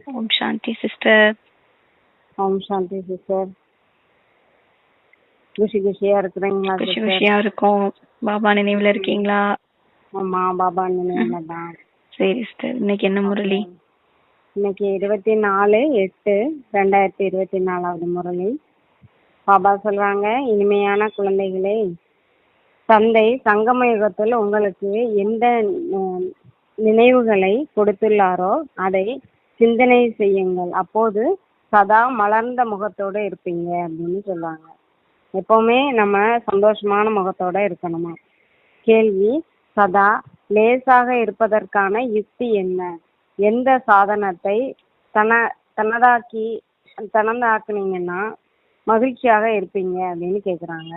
ஓம் சாந்தி sister. ஓம் சாந்தி sister. குஷி குஷியா இருக்கிறீங்களா குஷி குஷியா இருக்கும். பாபா நினைவுல இருக்கீங்களா? ஆமா பாபா நினைவுல தான். சரி சிஸ்டர். இன்னைக்கு என்ன முரளி? இன்னைக்கு இருபத்தி நாலு எட்டு ரெண்டாயிரத்தி இருபத்தி நாலாவது முரளி. பாபா சொல்றாங்க இனிமையான குழந்தைகளே தந்தை சங்கம யுகத்தில் உங்களுக்கு எந்த நினைவுகளை கொடுத்துள்ளாரோ அதை சிந்தனை செய்யுங்கள். அப்போது சதா மலர்ந்த முகத்தோட இருப்பீங்க அப்படின்னு சொல்றாங்க எப்பவுமே நம்ம சந்தோஷமான முகத்தோட இருக்கணுமா? கேள்வி சதா லேசாக இருப்பதற்கான யுக்தி என்ன? எந்த சாதனத்தை தன தனதாக்கி தனதாக்குனீங்கன்னா மகிழ்ச்சியாக இருப்பீங்க அப்படின்னு கேட்குறாங்க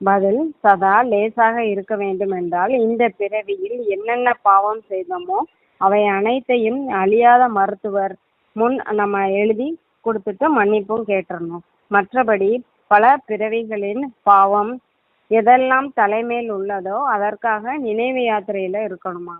பதில் சதா லேசாக இருக்க வேண்டும் என்றால் இந்த பிறவியில் என்னென்ன பாவம் செய்தோமோ அவை அனைத்தையும் அழியாத மருத்துவர் முன் நம்ம எழுதி கொடுத்துட்டு மன்னிப்பும் கேட்டுறணும். மற்றபடி பல பிறவிகளின் பாவம் எதெல்லாம் தலைமையில் உள்ளதோ அதற்காக நினைவு யாத்திரையில இருக்கணுமா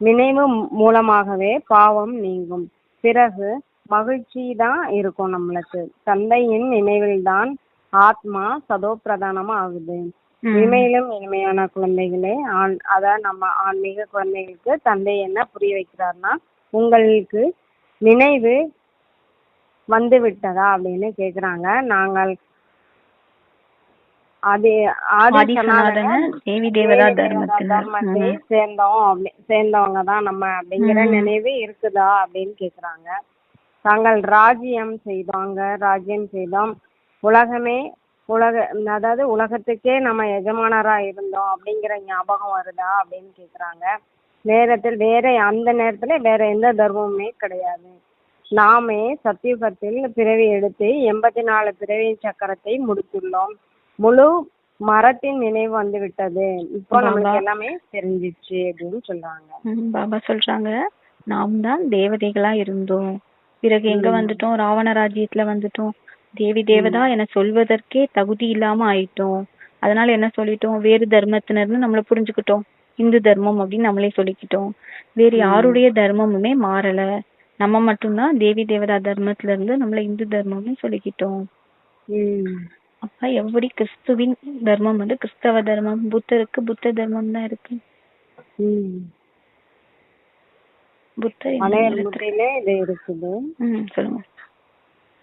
நினைவு மூலமாகவே பாவம் நீங்கும். பிறகு மகிழ்ச்சி தான் இருக்கும் நம்மளுக்கு. தந்தையின் நினைவில்தான் ஆத்மா சதோ பிரதானமா ஆகுது இனிமையிலும் இனிமையான குழந்தைகளே ஆண் அதான் நம்ம ஆன்மீக குழந்தைகளுக்கு தந்தை என்ன புரிய வைக்கிறார்னா உங்களுக்கு நினைவு வந்து விட்டதா அப்படின்னு கேக்குறாங்க. நாங்கள் அது ஆதி தேவி தேவதா தர்மத்தை. சேர்ந்தோம் அப்படி சேர்ந்தவங்க தான் நம்ம அப்படிங்கிற. நினைவு இருக்குதா அப்படின்னு கேக்குறாங்க. தாங்கள் ராஜ்யம் செய்தோங்க ராஜ்யம் செய்தோம். உலகமே உலக அதாவது உலகத்துக்கே நம்ம எஜமானரா இருந்தோம் அப்படிங்கிற ஞாபகம் வருதா அப்படின்னு கேக்குறாங்க. நேரத்தில் வேற அந்த நேரத்துல வேற எந்த தர்மமுமே கிடையாது. நாமே சத்தியுகத்தில் பிறவி எடுத்து எண்பத்தி நாலு பிறவி சக்கரத்தை முடித்துள்ளோம். முழு மரத்தின் நினைவு வந்து விட்டது. இப்போ நம்மளுக்கு. எல்லாமே தெரிஞ்சிச்சு அப்படின்னு சொல்றாங்க. பாபா சொல்றாங்க. நாம் தான் தேவதைகளா இருந்தோம். பிறகு எங்க. வந்துட்டோம்? ராவண ராஜ்யத்துல வந்துட்டோம். தேவி தேவதா என சொல்வதற்கே தகுதி இல்லாம ஆயிட்டோம். அதனால என்ன சொல்லிட்டோம்? வேறு தர்மத்தினர்னு நம்மள புரிஞ்சுக்கிட்டோம். இந்து தர்மம் அப்படின்னு நம்மளே சொல்லிக்கிட்டோம். வேறு யாருடைய தர்மமுமே மாறல. நம்ம மட்டும்தான் தேவி தேவதா தர்மத்துல இருந்து நம்மள இந்து தர்மம்னு சொல்லிக்கிட்டோம். அப்ப எப்படி கிறிஸ்துவின் தர்மம் வந்து கிறிஸ்தவ தர்மம்? புத்தருக்கு புத்த தர்மம் தான் இருக்கு. புத்தர் இது இருக்குது. சொல்லுங்க.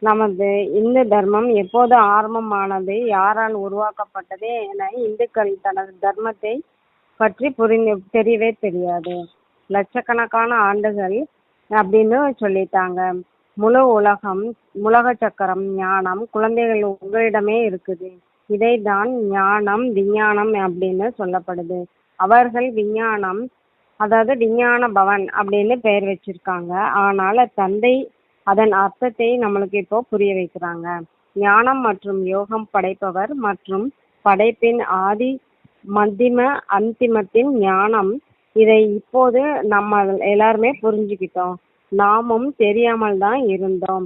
நமது இந்து தர்மம் எப்போது ஆரம்பமானது யாரால் உருவாக்கப்பட்டது என இந்துக்கள் தனது தர்மத்தை பற்றி புரிந்து தெரியவே தெரியாது. லட்சக்கணக்கான ஆண்டுகள் அப்படின்னு சொல்லிட்டாங்க. முழு உலகம் உலக சக்கரம் ஞானம் குழந்தைகள் உங்களிடமே இருக்குது. இதை தான் ஞானம் விஞ்ஞானம் அப்படின்னு சொல்லப்படுது. அவர்கள் விஞ்ஞானம் அதாவது விஞ்ஞான பவன் அப்படின்னு பெயர் வச்சிருக்காங்க. ஆனால் தந்தை அதன் அர்த்தத்தை நம்மளுக்கு இப்போ புரிய வைக்கிறாங்க. ஞானம் மற்றும் யோகம் படைப்பவர் மற்றும் படைப்பின் ஆதி மத்திம அந்திமத்தின் ஞானம். இதை இப்போது நம்ம எல்லாருமே புரிஞ்சுக்கிட்டோம். நாமும் தெரியாமல் தான் இருந்தோம்.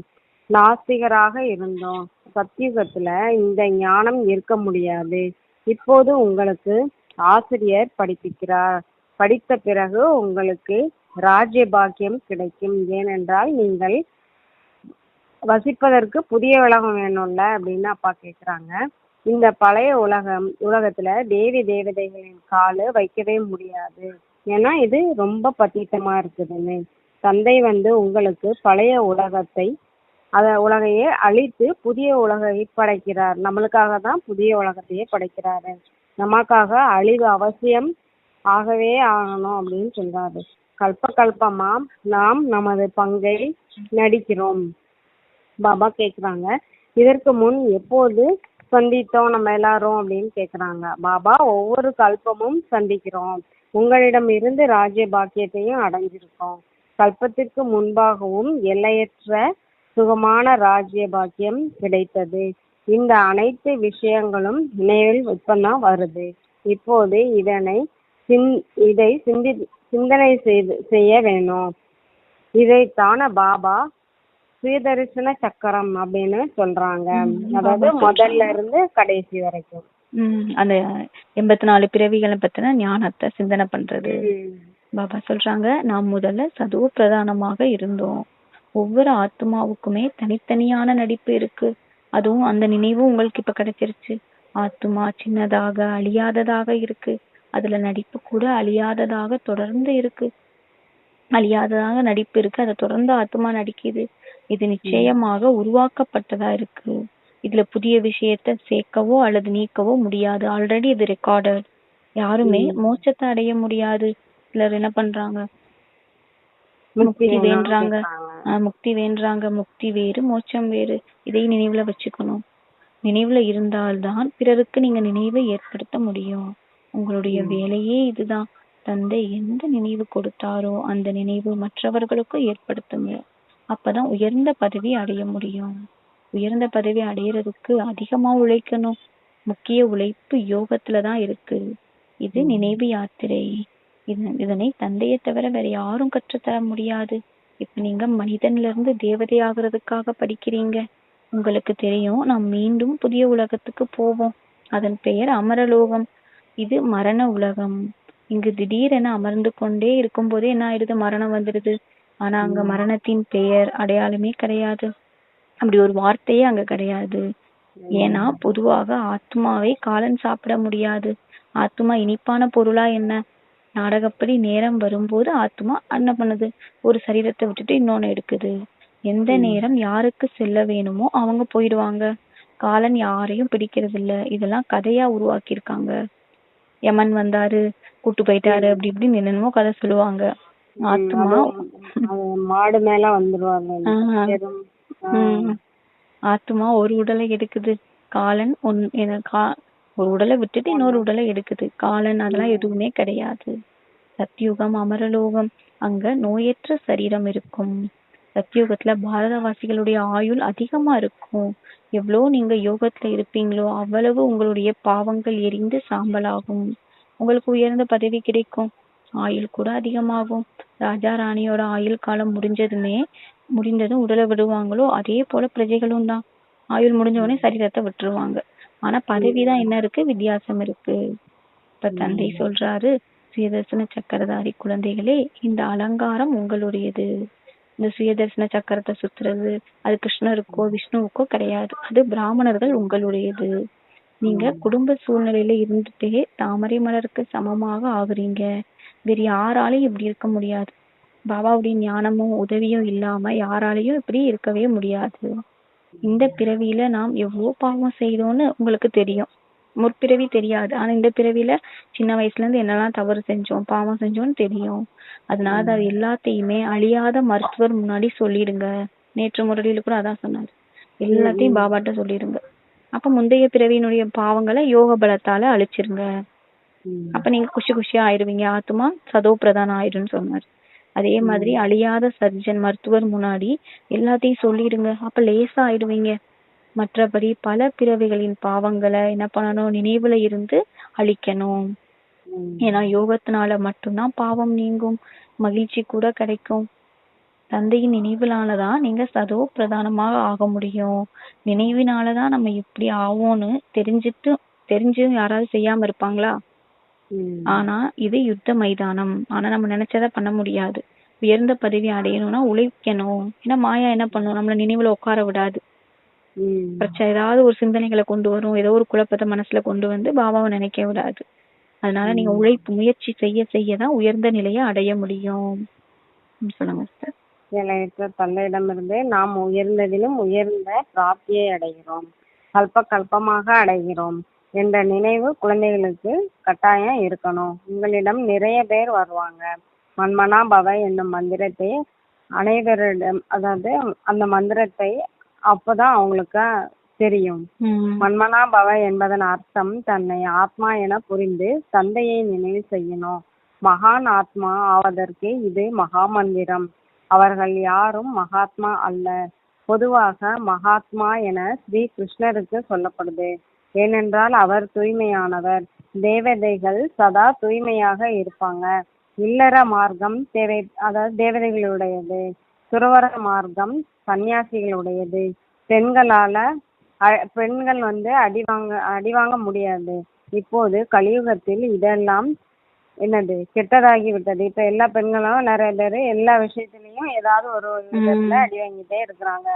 நாஸ்திகராக இருந்தோம். சத்தியுகத்துல இந்த ஞானம் இருக்க முடியாது. இப்போது உங்களுக்கு ஆசிரியர் படிப்பிக்கிறார். படித்த பிறகு உங்களுக்கு ராஜ்ய பாக்கியம் கிடைக்கும். ஏனென்றால் நீங்கள் வசிப்பதற்கு புதிய உலகம் வேணும்ல அப்படின்னு அப்பா கேக்குறாங்க. இந்த பழைய உலகம் உலகத்துல தேவி தேவதைகளின் காலு வைக்கவே முடியாது. ஏன்னா இது ரொம்ப பதீட்டமா இருக்குதுன்னு. தந்தை வந்து உங்களுக்கு பழைய உலகத்தை அத உலகையே அழித்து புதிய உலகை படைக்கிறார். நம்மளுக்காக தான் புதிய உலகத்தையே படைக்கிறாரு. நமக்காக அழிவு அவசியம் ஆகவே ஆகணும் அப்படின்னு சொல்றாரு. கல்ப கல்பமா நாம் நமது பங்கை நடிக்கிறோம். பாபா கேட்குறாங்க இதற்கு முன் எப்போது சந்தித்தோம் நம்ம எல்லாரும் அப்படின்னு கேட்குறாங்க பாபா ஒவ்வொரு கல்பமும் சந்திக்கிறோம். உங்களிடம் இருந்து ராஜ்ய பாக்கியத்தையும் அடைஞ்சிருக்கோம். கல்பத்திற்கு முன்பாகவும் எல்லையற்ற சுகமான ராஜ்ய பாக்கியம் கிடைத்தது. இந்த அனைத்து விஷயங்களும் நினைவில் இப்பதான் வருது. இப்போது இதனை சிந் இதை சிந்தி சிந்தனை செய்து செய்ய வேணும். இதைத்தான பாபா சுயதரிசன சக்கரம் அப்படின்னு சொல்றாங்க. அதாவது முதல்ல இருந்து கடைசி வரைக்கும். அந்த எண்பத்தி நாலு பிறவிகளை பத்தின ஞானத்தை சிந்தனை பண்றது. பாபா சொல்றாங்க நாம் முதல்ல சதுவ பிரதானமாக இருந்தோம். ஒவ்வொரு ஆத்மாவுக்குமே தனித்தனியான நடிப்பு இருக்கு. அதுவும் அந்த நினைவு உங்களுக்கு இப்ப கிடைச்சிருச்சு. ஆத்மா சின்னதாக அழியாததாக இருக்கு. அதுல நடிப்பு கூட அழியாததாக தொடர்ந்து இருக்கு. அழியாததாக நடிப்பு இருக்கு. அதை தொடர்ந்து ஆத்மா நடிக்குது. இது நிச்சயமாக உருவாக்கப்பட்டதா இருக்கு. இதுல புதிய விஷயத்த சேர்க்கவோ அல்லது நீக்கவோ முடியாது. ஆல்ரெடி இது ரெக்கார்டட் யாருமே மோட்சத்தை அடைய முடியாது. சிலர் என்ன பண்றாங்க? முக்தி. ஆஹ் முக்தி வேண்டுறாங்க முக்தி வேறு மோட்சம் வேறு. இதை நினைவுல வச்சுக்கணும். நினைவுல இருந்தால்தான் பிறருக்கு நீங்க நினைவை ஏற்படுத்த முடியும். உங்களுடைய வேலையே இதுதான். தந்தை எந்த நினைவு கொடுத்தாரோ அந்த நினைவு மற்றவர்களுக்கும் ஏற்படுத்துங்க. அப்பதான் உயர்ந்த பதவி அடைய முடியும். உயர்ந்த பதவி அடையறதுக்கு அதிகமா உழைக்கணும். முக்கிய உழைப்பு யோகத்துலதான் இருக்கு. இது நினைவு யாத்திரை. இது- இதனை தந்தையை தவிர வேற யாரும் கற்றுத்தர முடியாது. இப்ப நீங்க மனிதன்ல இருந்து தேவதை ஆகுறதுக்காக படிக்கிறீங்க. உங்களுக்கு தெரியும் நாம் மீண்டும் புதிய உலகத்துக்கு போவோம். அதன் பெயர் அமரலோகம். இது மரண உலகம். இங்கு திடீரென அமர்ந்து கொண்டே இருக்கும் போதே என்ன ஆயிடுது? மரணம் வந்துடுது. ஆனா அங்க மரணத்தின் பெயர் அடையாளமே கிடையாது. அப்படி ஒரு வார்த்தையே அங்க கிடையாது. ஏன்னா பொதுவாக ஆத்மாவை காலன் சாப்பிட முடியாது. ஆத்மா இனிப்பான பொருளா என்ன? நாடகப்படி நேரம் வரும்போது ஆத்மா என்ன பண்ணுது? ஒரு சரீரத்தை விட்டுட்டு இன்னொன்னு எடுக்குது. எந்த நேரம் யாருக்கு செல்ல வேணுமோ அவங்க போயிடுவாங்க. காலன் யாரையும் பிடிக்கிறது இல்ல இதெல்லாம் கதையா உருவாக்கியிருக்காங்க. யமன் வந்தாரு கூட்டு போயிட்டாரு அப்படி இப்படின்னு என்னென்னமோ கதை சொல்லுவாங்க. ஆத்மா மாடு மேல வந்துருவாங்க. ஆத்மா ஒரு உடலை எடுக்குது. காலன் ஒன் ஒரு உடலை விட்டுட்டு இன்னொரு உடலை எடுக்குது. காலன் அதெல்லாம் எதுவுமே கிடையாது. சத்யுகம் அமரலோகம் அங்க நோயற்ற சரீரம் இருக்கும். சத்யுகத்துல பாரதவாசிகளுடைய ஆயுள் அதிகமா இருக்கும். எவ்வளவு நீங்க யோகத்துல இருப்பீங்களோ அவ்வளவு உங்களுடைய பாவங்கள் எரிந்து சாம்பலாகும். உங்களுக்கு உயர்ந்த பதவி கிடைக்கும். ஆயுள் கூட அதிகமாகும். ராஜா ராணியோட ஆயுள் காலம் முடிஞ்சதுமே முடிந்ததும் உடலை விடுவாங்களோ அதே போல பிரஜைகளும் தான். ஆயுள் முடிஞ்ச உடனே சரீரத்தை விட்டுருவாங்க. ஆனா பதவி தான் என்ன இருக்கு? வித்தியாசம் இருக்கு. இப்ப தந்தை சொல்றாரு சுயதர்சன சக்கரதாரி குழந்தைகளே இந்த அலங்காரம் உங்களுடையது. இந்த சுயதர்சன சக்கரத்தை சுத்துறது அது கிருஷ்ணருக்கோ விஷ்ணுவுக்கோ கிடையாது. அது பிராமணர்கள் உங்களுடையது. நீங்க குடும்ப சூழ்நிலையில இருந்துட்டே தாமரை மலருக்கு சமமாக ஆகுறீங்க. வேற யாராலையும் இப்படி இருக்க முடியாது. பாபாவுடைய ஞானமும் உதவியும் இல்லாம யாராலையும் இப்படி இருக்கவே முடியாது. இந்த பிறவியில நாம் எவ்வளவு பாவம் செய்தோம்னு உங்களுக்கு தெரியும். முற்பிறவி தெரியாது. ஆனா இந்த பிறவியில சின்ன வயசுல இருந்து என்னெல்லாம் தவறு செஞ்சோம் பாவம் செஞ்சோம்னு தெரியும். அதனால அது எல்லாத்தையுமே அழியாத மருத்துவர் முன்னாடி சொல்லிடுங்க. நேற்று முரளியில கூட அதான் சொன்னாரு. எல்லாத்தையும் பாபாட்ட சொல்லிடுங்க. அப்ப முந்தைய பிறவியினுடைய பாவங்களை யோக பலத்தால அழிச்சிருங்க. அப்ப நீங்க குஷி குஷியா ஆயிருவீங்க. ஆத்மா சதோ பிரதானம் ஆயிடும்னு சொன்னாரு. அதே மாதிரி அழியாத சர்ஜன் மருத்துவர் முன்னாடி எல்லாத்தையும் சொல்லிடுங்க. அப்ப லேசா ஆயிடுவீங்க. மற்றபடி பல பிறவிகளின் பாவங்களை என்ன பண்ணணும்? நினைவுல இருந்து அழிக்கணும். ஏன்னா யோகத்தினால மட்டும்தான் பாவம் நீங்கும். மகிழ்ச்சி கூட கிடைக்கும். தந்தையின் நினைவினாலதான் நீங்க சதோ பிரதானமாக ஆக முடியும். நினைவினாலதான் நம்ம இப்படி ஆவோம்னு தெரிஞ்சுட்டு தெரிஞ்சும் யாராவது செய்யாம இருப்பாங்களா. ஆனா இது யுத்த மைதானம். ஆனா நம்ம நினைச்சதை பண்ண முடியாது. உயர்ந்த பதவி அடையணும்னா உழைக்கணும். ஏன்னா மாயா என்ன பண்ணும்? நம்மள நினைவுல உட்கார விடாது. பிரச்சனை ஏதாவது ஒரு சிந்தனைகளை கொண்டு வரும். ஏதோ ஒரு குழப்பத்தை மனசுல கொண்டு வந்து பாபாவை நினைக்க விடாது. அதனால நீங்க உழைப்பு முயற்சி செய்ய செய்ய தான் உயர்ந்த நிலையை அடைய முடியும். சொல்லுங்க சார் எல்லையற்ற தந்தையிடமிருந்து நாம் உயர்ந்ததிலும் உயர்ந்த பிராப்தியை அடைகிறோம். கல்ப கல்பமாக அடைகிறோம். என்ற நினைவு குழந்தைகளுக்கு கட்டாயம் இருக்கணும். உங்களிடம் நிறைய பேர் வருவாங்க. மன்மனா பவ என்னும் மந்திரத்தை அனைவரிடம் அதாவது அந்த மந்திரத்தை அப்பதான் அவங்களுக்கு தெரியும். ம், மன்மனா பவ என்பதன் அர்த்தம் தன்னை ஆத்மா என புரிந்து தந்தையை நினைவு செய்யணும். மகான் ஆத்மா ஆவதற்கு இது மகா மந்திரம் அவர்கள் யாரும் மகாத்மா அல்ல. பொதுவாக மகாத்மா என ஸ்ரீ கிருஷ்ணருக்கு சொல்லப்படுது. ஏனென்றால் அவர் தூய்மையானவர். தேவதைகள் சதா தூய்மையாக இருப்பாங்க. இல்லற மார்க்கம் தேவை அதாவது தேவதைகளுடையது. துறவர மார்க்கம் சன்னியாசிகளுடையது பெண்களால பெண்கள் வந்து அடி வாங்க அடி வாங்க முடியாது. இப்போது கலியுகத்தில் இதெல்லாம் என்னது கெட்டதாகி விட்டது இப்ப எல்லா பெண்களும் நிறைய பேர் எல்லா விஷயத்துலயும் ஏதாவது ஒரு விதத்துல அடி வாங்கிட்டே இருக்கிறாங்க.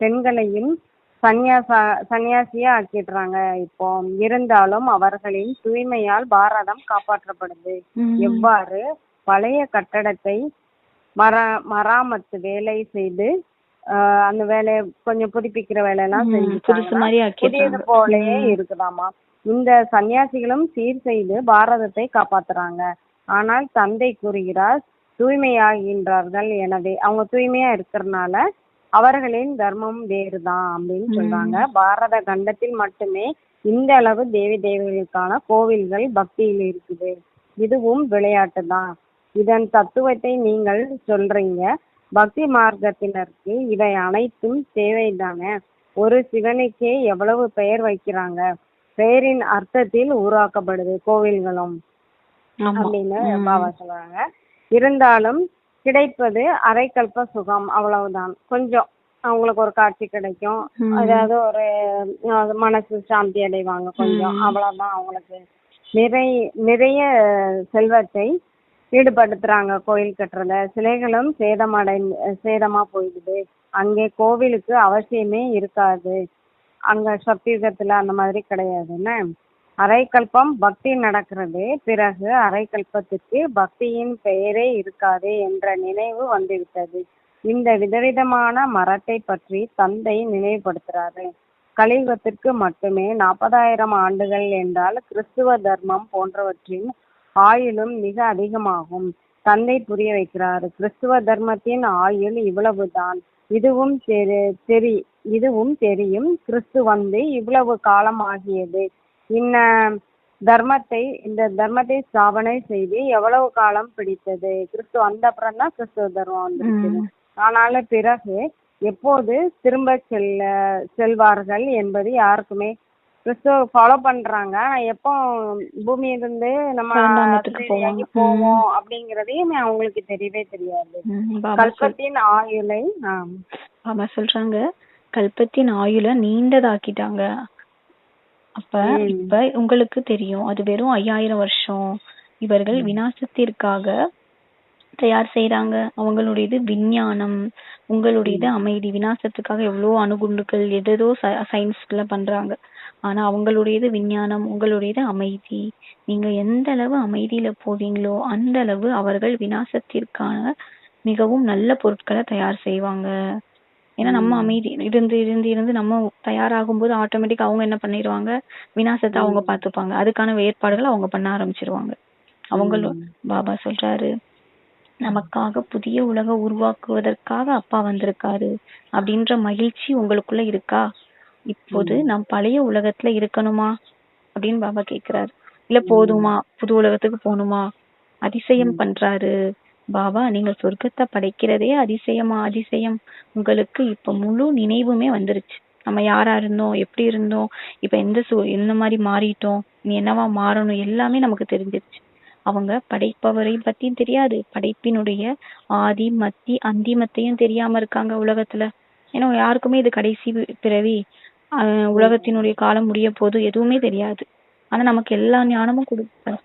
பெண்களையும் சன்னியாசா சன்னியாசியா ஆக்கிடுறாங்க. இப்போ இருந்தாலும் அவர்களின் தூய்மையால் பாரதம் காப்பாற்றப்படுது. எவ்வாறு? பழைய கட்டடத்தை மர மராமத்து வேலை செய்து அந்த வேலையை கொஞ்சம் புதுப்பிக்கிற வேலையெல்லாம் செஞ்சு புதியது போலயே இருக்குதாமா இந்த சன்னியாசிகளும் சீர் செய்து பாரதத்தை காப்பாத்துறாங்க. ஆனால் தந்தை கூறுகிறார் தூய்மையாகின்றார்கள். எனவே அவங்க தூய்மையா இருக்கிறதுனால அவர்களின் தர்மம் வேறுதான் அப்படின்னு சொல்றாங்க. பாரத கண்டத்தில் மட்டுமே இந்த அளவு தேவி தேவர்களுக்கான கோவில்கள் பக்தியில் இருக்குது. இதுவும் விளையாட்டு தான் இதன் தத்துவத்தை நீங்கள் சொல்றீங்க. பக்தி மார்க்கத்தினருக்கு இவை அனைத்தும் தேவைதானே? ஒரு சிவனுக்கே எவ்வளவு பெயர் வைக்கிறாங்க? பெயரின் அர்த்தத்தில் உருவாக்கப்படுது கோவில்களும் அப்படின்னு பாபா சொல்றாங்க. இருந்தாலும் கிடைப்பது அரைக்கல்ப சுகம் அவ்வளவுதான். கொஞ்சம் அவங்களுக்கு ஒரு காட்சி கிடைக்கும். அதாவது ஒரு மனசு சாந்தி அடைவாங்க கொஞ்சம். அவ்வளவுதான் அவங்களுக்கு. நிறை நிறைய செல்வத்தை ஈடுபடுத்துறாங்க கோயில் கட்டுறத. சிலைகளும் சேதமடை சேதமா போயிடுது. அங்கே கோவிலுக்கு அவசியமே இருக்காது. அங்க சக்தியுகத்துல அந்த மாதிரி கிடையாதுன்னு அரைக்கல்பம் பக்தி நடக்கிறது பிறகு அரைக்கல்பத்துக்கு பக்தியின் பெயரே இருக்காது என்ற நினைவு வந்துவிட்டது. இந்த விதவிதமான மரத்தை பற்றி தந்தை நினைவுபடுத்துறாரு. கலியுகத்திற்கு மட்டுமே நாற்பதாயிரம் ஆண்டுகள் என்றால் கிறிஸ்துவ தர்மம் போன்றவற்றின் ஆயுளும் மிக அதிகமாகும். தந்தை புரிய வைக்கிறார் கிறிஸ்துவ தர்மத்தின் ஆயுள் இவ்வளவுதான். இதுவும் தெரி இதுவும் தெரியும். கிறிஸ்து வந்து இவ்வளவு காலம் ஆகியது. இன்ன தர்மத்தை இந்த தர்மத்தை ஸ்தாபனை செய்து எவ்வளவு காலம் பிடித்தது? கிறிஸ்து வந்த அப்புறம் தான் கிறிஸ்துவ தர்மம் வந்திருக்குது ஆனாலும் பிறகு எப்போது திரும்ப செல்ல செல்வார்கள் என்பது யாருக்குமே கிறிஸ்துவ ஃபாலோ பண்றாங்க. எப்போ பூமியிலிருந்து நம்ம போவோம். அப்படிங்கறதையும் அவங்களுக்கு தெரியவே தெரியாது. கல்பத்தின் ஆயுளை ஆம். சொல்றாங்க கல்பத்தின் ஆயுள நீண்டதாக்கிட்டாங்க. அப்ப இப்ப உங்களுக்கு தெரியும். அது வெறும் ஐயாயிரம் வருஷம். இவர்கள் விநாசத்திற்காக தயார் செய்றாங்க. அவங்களுடையது விஞ்ஞானம் உங்களுடையது அமைதி. விநாசத்துக்காக எவ்வளோ அணுகுண்டுகள் எதேதோ சயின்ஸ்ல பண்றாங்க. ஆனா அவங்களுடையது விஞ்ஞானம் உங்களுடையது அமைதி. நீங்க எந்த அளவு அமைதியில போவீங்களோ அந்த அளவு அவர்கள் விநாசத்திற்கான மிகவும் நல்ல பொருட்களை தயார் செய்வாங்க. ஏன்னா நம்ம அமைதி இருந்து இருந்து இருந்து நம்ம தயாராகும் போது ஆட்டோமேட்டிக் அவங்க என்ன பண்ணிடுவாங்க விநாசத்தை அவங்க பார்த்துப்பாங்க. அதுக்கான ஏற்பாடுகளை அவங்க பண்ண ஆரம்பிச்சிருவாங்க. அவங்களும் பாபா சொல்றாரு நமக்காக புதிய உலக உருவாக்குவதற்காக அப்பா வந்திருக்காரு. அப்படின்ற மகிழ்ச்சி உங்களுக்குள்ள இருக்கா? இப்போது நாம் பழைய உலகத்துல இருக்கணுமா? அப்படின்னு பாபா கேக்குறாரு. இல்ல போதுமா? புது உலகத்துக்கு போகணுமா அதிசயம் பண்றாரு. பாபா நீங்க சொர்க்கத்தை படைக்கிறதே அதிசயமா அதிசயம் உங்களுக்கு இப்ப முழு நினைவுமே வந்துருச்சு. நம்ம யாரா இருந்தோம் எப்படி இருந்தோம் இப்ப எந்த சூ எந்த மாதிரி மாறிட்டோம் நீ என்னவா மாறணும் எல்லாமே நமக்கு தெரிஞ்சிருச்சு. அவங்க படைப்பவரை பத்தியும் தெரியாது. படைப்பினுடைய ஆதி மத்தி அந்திமத்தையும் தெரியாம இருக்காங்க உலகத்துல. ஏன்னா யாருக்குமே இது கடைசி பிறவி. ஆஹ் உலகத்தினுடைய காலம் முடிய போது எதுவுமே தெரியாது. ஆனா நமக்கு எல்லா ஞானமும் கொடுப்பாரு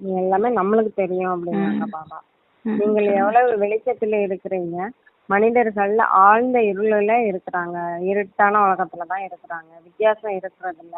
எல்லாமே நம்மளுக்கு தெரியும் அப்படின்னாங்க பாபா. நீங்கள் எவ்வளவு வெளிச்சத்துல இருக்கிறீங்க? மனிதர்கள் ஆழ்ந்த இருளில இருக்கிறாங்க. இருட்டான உலகத்துல தான் இருக்கிறாங்க. வித்தியாசம் இருக்கிறதுல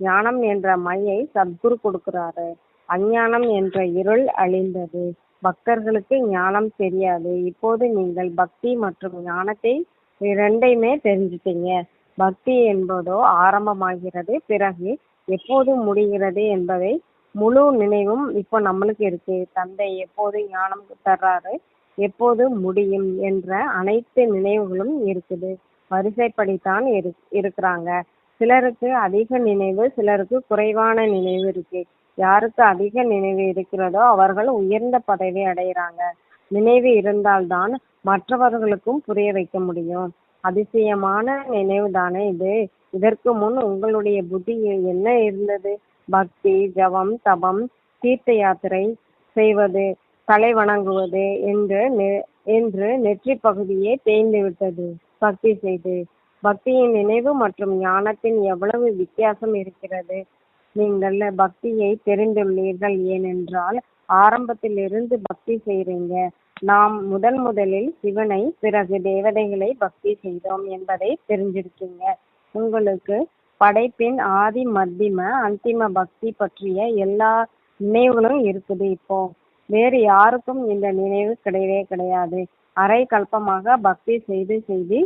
ஞானம் என்ற மையை சத்குரு கொடுக்கிறாரு. அஞ்ஞானம் என்ற இருள் அழிந்தது. பக்தர்களுக்கு ஞானம் தெரியாது. இப்போது நீங்கள் பக்தி மற்றும் ஞானத்தை இரண்டையுமே தெரிஞ்சுட்டீங்க. பக்தி என்பதோ ஆரம்பமாகிறது. பிறகு எப்போது முடிகிறது என்பதை முழு நினைவும் இப்போ நம்மளுக்கு இருக்கு. தந்தை எப்போது ஞானம் தர்றாரு? எப்போது முடியும்? என்ற அனைத்து நினைவுகளும் இருக்குது. வரிசைப்படித்தான் இரு இருக்கிறாங்க. சிலருக்கு அதிக நினைவு சிலருக்கு குறைவான நினைவு இருக்கு. யாருக்கு அதிக நினைவு இருக்கிறதோ அவர்கள் உயர்ந்த பதவி அடைகிறாங்க. நினைவு இருந்தால்தான் மற்றவர்களுக்கும் புரிய வைக்க முடியும். அதிசயமான நினைவு தானே இது. இதற்கு முன் உங்களுடைய புத்தியில் என்ன இருந்தது? பக்தி ஜபம் தபம் தீர்த்த யாத்திரை செய்வது தலை வணங்குவது என்று நெ- என்று நெற்றி பகுதியே தேய்ந்து விட்டது. பக்தி செய்து பக்தியின் நினைவு மற்றும் ஞானத்தின் எவ்வளவு வித்தியாசம் இருக்கிறது? நீங்கள் பக்தியை தெரிந்துள்ளீர்கள் ஏனென்றால் ஆரம்பத்திலிருந்து பக்தி செய்றீங்க. நாம் முதன் முதலில் சிவனை பிறகு தேவதைகளை பக்தி செய்தோம் என்பதை தெரிஞ்சிருக்கீங்க. உங்களுக்கு படைப்பின் ஆதி மத்திம அந்திம பக்தி பற்றிய எல்லா நினைவுகளும் இருக்குது இப்போ. வேறு யாருக்கும் இந்த நினைவு கிடையவே கிடையாது. அரை கல்பமாக பக்தி செய்து செய்து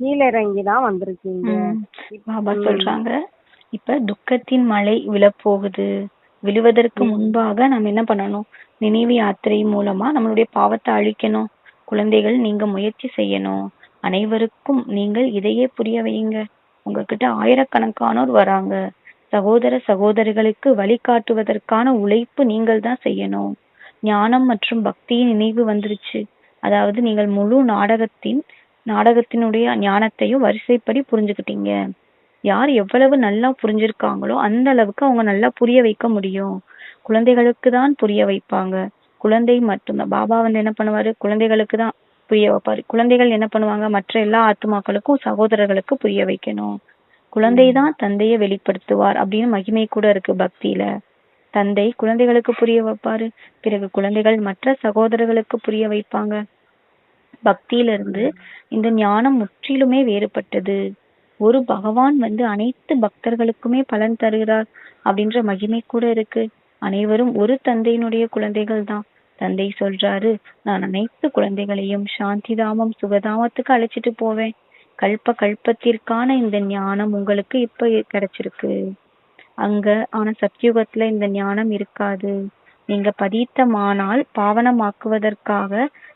கீழிறங்கி தான் வந்திருக்கீங்க. பாபா சொல்றாங்க இப்ப துக்கத்தின் மழை விழப்போகுது. விழுவதற்கு முன்பாக நம்ம என்ன பண்ணணும்? நினைவு யாத்திரை மூலமா நம்மளுடைய பாவத்தை அழிக்கணும். குழந்தைகள் நீங்க முயற்சி செய்யணும். அனைவருக்கும் நீங்கள் இதையே புரிய வையுங்க. உங்ககிட்ட ஆயிரக்கணக்கானோர் வராங்க. சகோதர சகோதரிகளுக்கு வழிகாட்டுவதற்கான உழைப்பு நீங்கள் தான் செய்யணும். ஞானம் மற்றும் பக்தியின் நினைவு வந்துருச்சு. அதாவது நீங்கள் முழு நாடகத்தின் நாடகத்தினுடைய ஞானத்தையும் வரிசைப்படி புரிஞ்சுக்கிட்டீங்க. யார் எவ்வளவு நல்லா புரிஞ்சிருக்காங்களோ அந்த அளவுக்கு அவங்க நல்லா புரிய வைக்க முடியும். குழந்தைகளுக்கு தான் புரிய வைப்பாங்க. குழந்தை மட்டும்தான் பாபா வந்து என்ன பண்ணுவாரு? குழந்தைகளுக்கு தான் புரிய வைப்பாரு. குழந்தைகள் என்ன பண்ணுவாங்க? மற்ற எல்லா ஆத்துமாக்களுக்கும் சகோதரர்களுக்கு புரிய வைக்கணும். குழந்தை தான் தந்தையை வெளிப்படுத்துவார் அப்படின்னு மகிமை கூட இருக்கு பக்தியில. தந்தை குழந்தைகளுக்கு புரிய வைப்பாரு. பிறகு குழந்தைகள் மற்ற சகோதரர்களுக்கு புரிய வைப்பாங்க. பக்தியிலிருந்து இந்த ஞானம் முற்றிலுமே வேறுபட்டது. ஒரு பகவான் வந்து அனைத்து பக்தர்களுக்குமே பலன் தருகிறார் அப்படின்ற மகிமை கூட இருக்கு. அனைவரும் ஒரு தந்தையினுடைய குழந்தைகள் தான் தந்தை சொல்றாரு நான் அனைத்து குழந்தைகளையும் சாந்திதாமம் சுகதாமத்துக்கு அழைச்சிட்டு போவேன். கல்ப கல்பத்திற்கான இந்த ஞானம் உங்களுக்கு இப்ப கிடைச்சிருக்கு. அங்க ஆனா சத்யுகத்துல இந்த ஞானம் இருக்காது. நீங்க பதீத்தமானால் பாவனமாக்குவதற்காக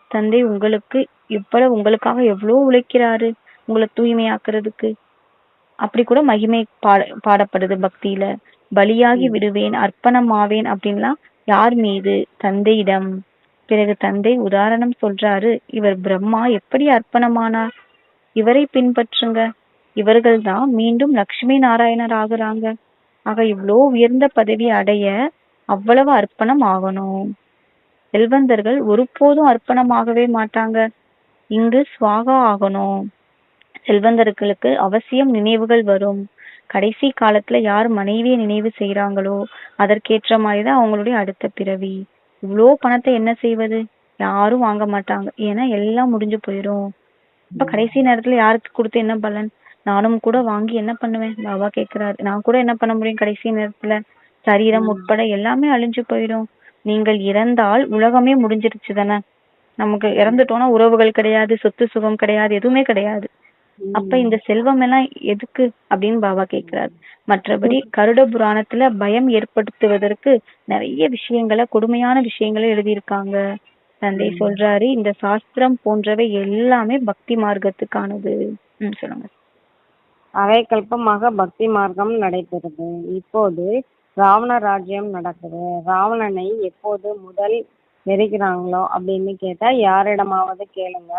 தந்தை உங்களுக்கு இவ்வளவு உங்களுக்காக எவ்வளவு உழைக்கிறாரு உங்களை தூய்மையாக்குறதுக்கு? அப்படி கூட மகிமை பாட பாடப்படுது பக்தியில. பலியாகி விடுவேன் அர்ப்பணமாவேன் அப்படின்லாம் யார் மீது தந்தையிடம் பிறகு தந்தை உதாரணம் சொல்றாரு இவர் பிரம்மா எப்படி அர்ப்பணமானார்? இவரை பின்பற்றுங்க. இவர்கள் தான் மீண்டும் லக்ஷ்மி நாராயணர் ஆகுறாங்க. ஆக இவ்வளோ உயர்ந்த பதவி அடைய அவ்வளவு அர்ப்பணம் ஆகணும். செல்வந்தர்கள் ஒருபோதும் அர்ப்பணமாகவே மாட்டாங்க. இங்கு சுவாகா ஆகணும். செல்வந்தர்களுக்கு அவசியம் நினைவுகள் வரும். கடைசி காலத்துல யார் மனைவியை நினைவு செய்யறாங்களோ அதற்கேற்ற மாதிரிதான் அவங்களுடைய அடுத்த பிறவி. இவ்வளோ பணத்தை என்ன செய்வது? யாரும் வாங்க மாட்டாங்க. ஏன்னா எல்லாம் முடிஞ்சு போயிரும். இப்ப கடைசி நேரத்துல யாருக்கு கொடுத்து என்ன பலன்? நானும் கூட வாங்கி என்ன பண்ணுவேன்? பாபா கேக்குறாரு. நான் கூட என்ன பண்ண முடியும்? கடைசி நேரத்துல சரீரம் உட்பட எல்லாமே அழிஞ்சு போயிடும் நீங்கள் இறந்தால் உலகமே முடிஞ்சிருச்சு தானே? நமக்கு இறந்துட்டோம்னா உறவுகள் கிடையாது சொத்து சுகம் கிடையாது எதுவுமே கிடையாது. அப்ப இந்த செல்வம் எல்லாம் எதுக்கு அப்படின்னு பாபா கேக்குறாரு. மற்றபடி கருட புராணத்துல பயம் ஏற்படுத்துவதற்கு நிறைய விஷயங்களை கொடுமையான விஷயங்களை எழுதியிருக்காங்க. தந்தை சொல்றாரு இந்த சாஸ்திரம் போன்றவை எல்லாமே பக்தி மார்க்கத்துக்கானது. சொல்லுங்க. அரை கல்பமாக பக்தி மார்க்கம் நடைபெறுது. இப்போது ராவண ராஜ்யம் நடக்குது. ராவணனை எப்போது முதல் நெருக்கிறாங்களோ அப்படின்னு கேட்டா யாரிடமாவது கேளுங்க.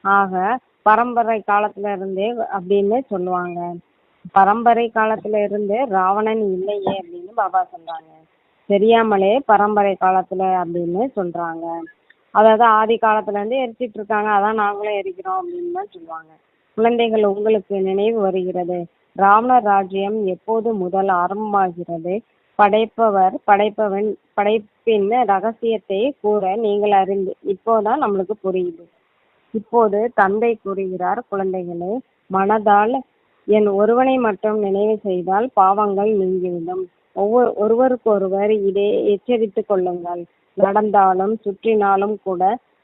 ஆக பரம்பரை காலத்துல இருந்தே அப்படின்னு சொல்லுவாங்க. பரம்பரை காலத்துல இருந்து ராவணன் இல்லையே அப்படின்னு பாபா சொல்றாங்க. தெரியாமலே பரம்பரை காலத்துல அப்படின்னு சொல்றாங்க. அதாவது ஆதி காலத்துல இருந்து எரிச்சிட்டு இருக்காங்க. அதான் நாங்களும் எரிக்கிறோம் அப்படின்னு தான் சொல்லுவாங்க. குழந்தைகள் உங்களுக்கு நினைவு வருகிறது. ராவண ராஜ்யம் எப்போது முதல் ஆரம்பமாகிறது? படைப்பவர் படைப்பவன் படைப்பின் ரகசியத்தை கூற நீங்கள் அறிந்து இப்போதான் நம்மளுக்கு புரியுது. இப்போது தந்தை கூறுகிறார் குழந்தைகளே மனதால் என் ஒருவனை மட்டும் நினைவு செய்தால் பாவங்கள் நீங்கிவிடும். ஒவ்வொரு ஒருவருக்கொருவர் இதை எச்சரித்துக் கொள்ளுங்கள். நடந்தாலும் சுற்றினாலும் கூட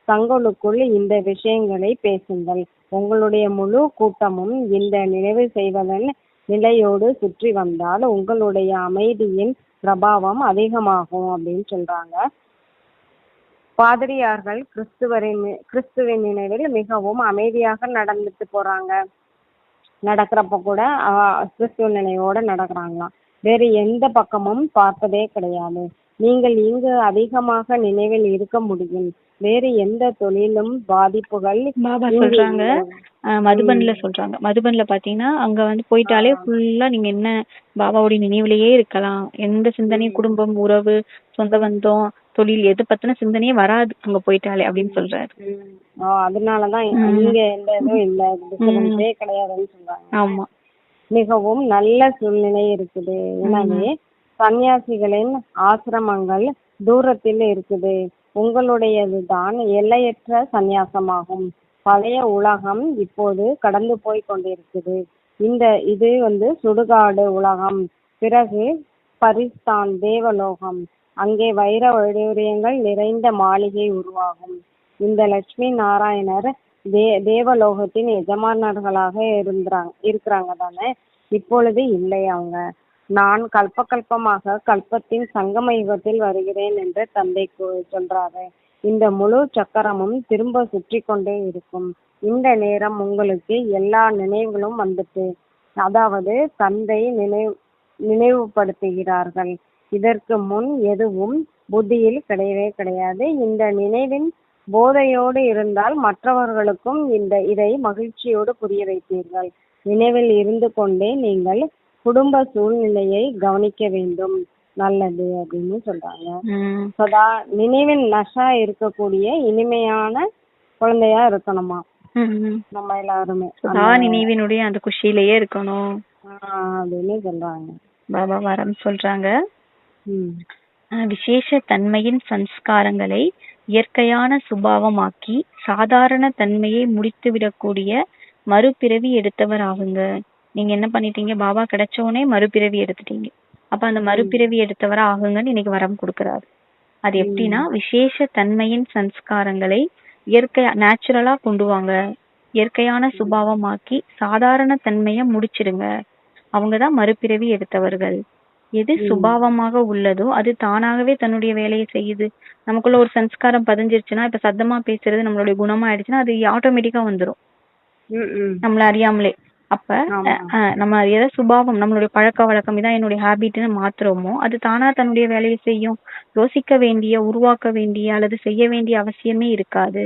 தங்களுக்குள் இந்த விஷயங்களை பேசுங்கள். உங்களுடைய முழு கூட்டமும் இந்த நினைவு செய்வதன் நிலையோடு சுற்றி வந்தால் உங்களுடைய அமைதியின் பிரபாவம் அதிகமாகும் அப்படின்னு சொல்றாங்க. பாதிரியார்கள் கிறிஸ்துவரின் கிறிஸ்துவின் நினைவில் மிகவும் அமைதியாக நடந்துட்டு போறாங்க. நடக்கிறப்ப கூட கிறிஸ்துவ நினைவோட நடக்கிறாங்களாம். வேறு எந்த பக்கமும் பார்ப்பதே கிடையாது. நீங்கள் இங்கு அதிகமாக நினைவில் இருக்க முடியும். வேறு எந்த தொழிலும் பாதிப்புகள் பாபா சொல்றாங்க. மதுபன்ல சொல்றாங்க. மதுபன்ல பாத்தீங்கன்னா அங்க வந்து போயிட்டாலே ஃபுல்லா நீங்க என்ன பாபாவுடைய நினைவுலயே இருக்கலாம். எந்த சிந்தனையும் குடும்பம் உறவு சொந்த பந்தம் தொழில் எது பத்தின சிந்தனையே வராது. அங்க போயிட்டாலே அப்படின்னு சொல்றாரு. அதனாலதான் இங்க எந்த இதுவும் இல்ல. டிஸ்டர்பன்ஸே கிடையாதுன்னு சொல்றாங்க. ஆமா. மிகவும் நல்ல சூழ்நிலை இருக்குது. எனவே சன்னியாசிகளின் ஆசிரமங்கள் தூரத்தில் இருக்குது. உங்களுடையதுதான் எல்லையற்ற சந்நியாசமாகும் பழைய உலகம் இப்போது கடந்து போய் கொண்டிருக்குது. இந்த இது வந்து சுடுகாடு உலகம். பிறகு பரிஸ்தான் தேவலோகம். அங்கே வைர வைடூரியங்கள் நிறைந்த மாளிகை உருவாகும். இந்த லட்சுமி நாராயணர் தே தேவலோகத்தின் எஜமானர்களாக இருந்தாங்க இருக்கிறாங்க தானே? இப்பொழுது இல்லை அவங்க. நான் கல்ப கல்பமாக கல்பத்தின் சங்கம யுகத்தில் வருகிறேன் என்று தந்தை சொல்றாரு. இந்த முழு சக்கரமும் திரும்ப சுற்றி கொண்டே இருக்கும். இந்த நேரம் உங்களுக்கு எல்லா நினைவுகளும் வந்துட்டு அதாவது தந்தை நினைவு நினைவுபடுத்துகிறார்கள். இதற்கு முன் எதுவும் புத்தியில் கிடையவே கிடையாது. இந்த நினைவின் போதையோடு இருந்தால் மற்றவர்களுக்கும் இந்த இதை மகிழ்ச்சியோடு புரிய வைப்பீர்கள். நினைவில் இருந்து கொண்டே நீங்கள் குடும்ப சூழ்நிலையை கவனிக்க வேண்டும். நல்லது அப்படின்னு சொல்றாங்க. சதா நினைவின் நஷா இருக்கக்கூடிய இனிமையான குழந்தையா இருக்கணுமா. நம்ம எல்லாருமே. சதா நினைவினுடைய அந்த குஷியிலேயே இருக்கணும். அப்படின்னு சொல்றாங்க. பாபா வரம் சொல்றாங்க. விசேஷ தன்மையின் சம்ஸ்காரங்களை இயற்கையான சுபாவமாக்கி சாதாரண தன்மையை முடித்துவிடக்கூடிய மறுபிறவி எடுத்தவர் ஆகுங்க. நீங்க என்ன பண்ணிட்டீங்க? பாபா கிடைச்ச உடனே மறுபிறவி எடுத்துட்டீங்க. அப்ப அந்த மறுபிறவி எடுத்தவரா ஆகுங்கன்னு இன்னைக்கு வரம் கொடுக்கறாரு. அது எப்படின்னா விசேஷ தன்மையின் சம்ஸ்காரங்களை இயற்கை நேச்சுரலா கொண்டு வாங்க. இயற்கையான சுபாவமாக்கி சாதாரண தன்மைய முடிச்சிடுங்க. அவங்கதான் மறுபிறவி எடுத்தவர்கள். எது சுபாவமாக உள்ளதோ அது தானாகவே தன்னுடைய வேலையை செய்யுது. நமக்குள்ள ஒரு சம்ஸ்காரம் பதிஞ்சிருச்சுன்னா இப்ப சத்தமா பேசுறது நம்மளுடைய குணமா ஆயிடுச்சுன்னா அது ஆட்டோமேட்டிக்கா வந்துரும். நம்மள அறியாமலே. அப்ப நம்ம எதை சுபாவம் நம்மளுடைய பழக்க வழக்கம் இதான் என்னுடைய ஹாபிட்னு மாத்துறோமோ அது தானா தன்னுடைய வேலையை செய்யும். யோசிக்க வேண்டிய உருவாக்க வேண்டிய அல்லது செய்ய வேண்டிய அவசியமே இருக்காது.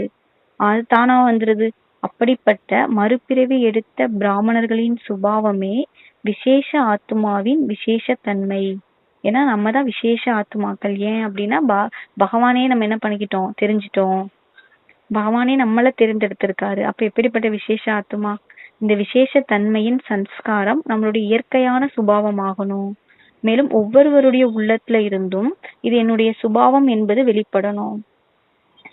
அது தானா வந்துருது. அப்படிப்பட்ட மறுபிறவி எடுத்த பிராமணர்களின் சுபாவமே விசேஷ ஆத்மாவின் விசேஷ தன்மை ஏன்னா நம்ம தான் விசேஷ ஆத்மாக்கள் ஏன் அப்படின்னா ப- பகவானே நம்ம என்ன பண்ணிக்கிட்டோம்? தெரிஞ்சிட்டோம். பகவானே நம்மள தேர்ந்தெடுத்திருக்காரு. அப்ப எப்படிப்பட்ட விசேஷ ஆத்மா இந்த விசேஷ தன்மையின் சம்ஸ்காரம் நம்மளுடைய இயற்கையான சுபாவமாகணும். மேலும் ஒவ்வொருவருடைய உள்ளத்துல இருந்தும் இது என்னுடைய சுபாவம் என்பது வெளிப்படணும்.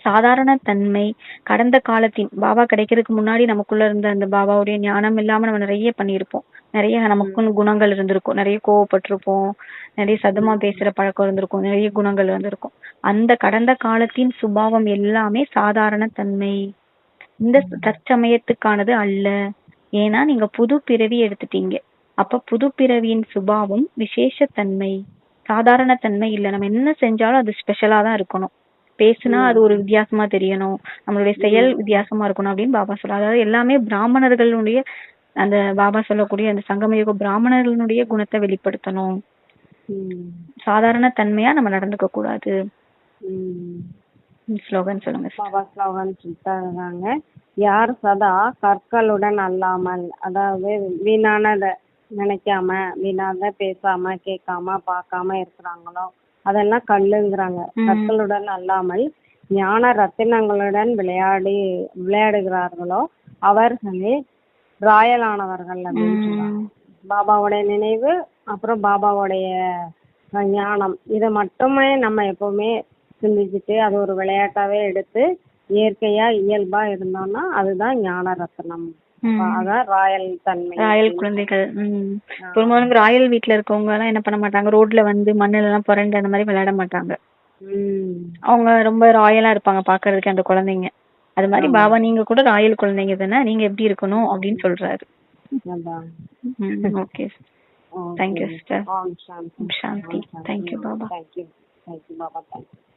சாதாரண தன்மை கடந்த காலத்தின் பாபா கிடைக்கிறதுக்கு முன்னாடி நமக்குள்ள இருந்த அந்த பாபாவுடைய ஞானம் இல்லாம நம்ம நிறைய பண்ணியிருப்போம். நிறைய நமக்குன்னு குணங்கள் இருந்திருக்கும். நிறைய கோவப்பட்டிருப்போம். நிறைய சதமா பேசுற பழக்கம் இருந்திருக்கும். நிறைய குணங்கள் இருந்திருக்கும் அந்த கடந்த காலத்தின் சுபாவம் எல்லாமே சாதாரண தன்மை இந்த தற்சமயத்துக்கானது அல்ல. ஏன்னா நீங்க புது பிறவி எடுத்துட்டீங்க. அப்ப புது பிறவியின் சுபாவம் விசேஷத்தன்மை. சாதாரண தன்மை இல்லை. நம்ம என்ன செஞ்சாலும் அது ஸ்பெஷலா தான் இருக்கணும். பேசுனா அது ஒரு வித்தியாசமா தெரியணும். நம்மளுடைய செயல் வித்தியாசமா இருக்கணும் அப்படின்னு பாபா சொல்றாரு. அதாவது எல்லாமே பிராமணர்களுடைய அந்த பாபா சொல்லக்கூடிய அந்த சங்கமயுக பிராமணர்களுடைய குணத்தை வெளிப்படுத்தணும். சாதாரண தன்மையா நம்ம நடந்துக்க கூடாது. ஸ்லோகன் சொல்லுங்க. பாபா ஸ்லோகன் சொல்லிட்டாங்க யார் சதா கற்களுடன் அல்லாமல் அதாவது வீணானத நினைக்காம வீணாத பேசாம கேட்காம பார்க்காம இருக்கிறாங்களோ அதெல்லாம் கல்லுங்கிறாங்க. கற்களுடன் அல்லாமல் ஞான ரத்தினங்களுடன் விளையாடி விளையாடுகிறார்களோ அவர்களே ராயலானவர்கள் அப்படின்னு பாபாவுடைய நினைவு அப்புறம் பாபாவுடைய ஞானம். இதை மட்டுமே நம்ம எப்பவுமே சிந்திச்சுட்டு அது ஒரு விளையாட்டாவே எடுத்து இயற்கையா இயல்பா இருந்தோம்னா அதுதான் ஞான ரத்னம் ராயல் குழந்தைகள் பெரும்பாலும் ராயல் வீட்ல இருக்கவங்க எல்லாம் என்ன பண்ண மாட்டாங்க ரோட்ல வந்து மண்ணுல எல்லாம் புரண்டு அந்த மாதிரி விளையாட மாட்டாங்க. அவங்க ரொம்ப ராயலா இருப்பாங்க பாக்குறதுக்கு அந்த குழந்தைங்க. அது மாதிரி பாபா நீங்க கூட ராயல் குழந்தைங்க தானே நீங்க எப்படி இருக்கணும்? அப்படின்னு சொல்றாரு. Okay. Thank you sister Shanthi. Thank you Baba. Thank you Baba. Thank you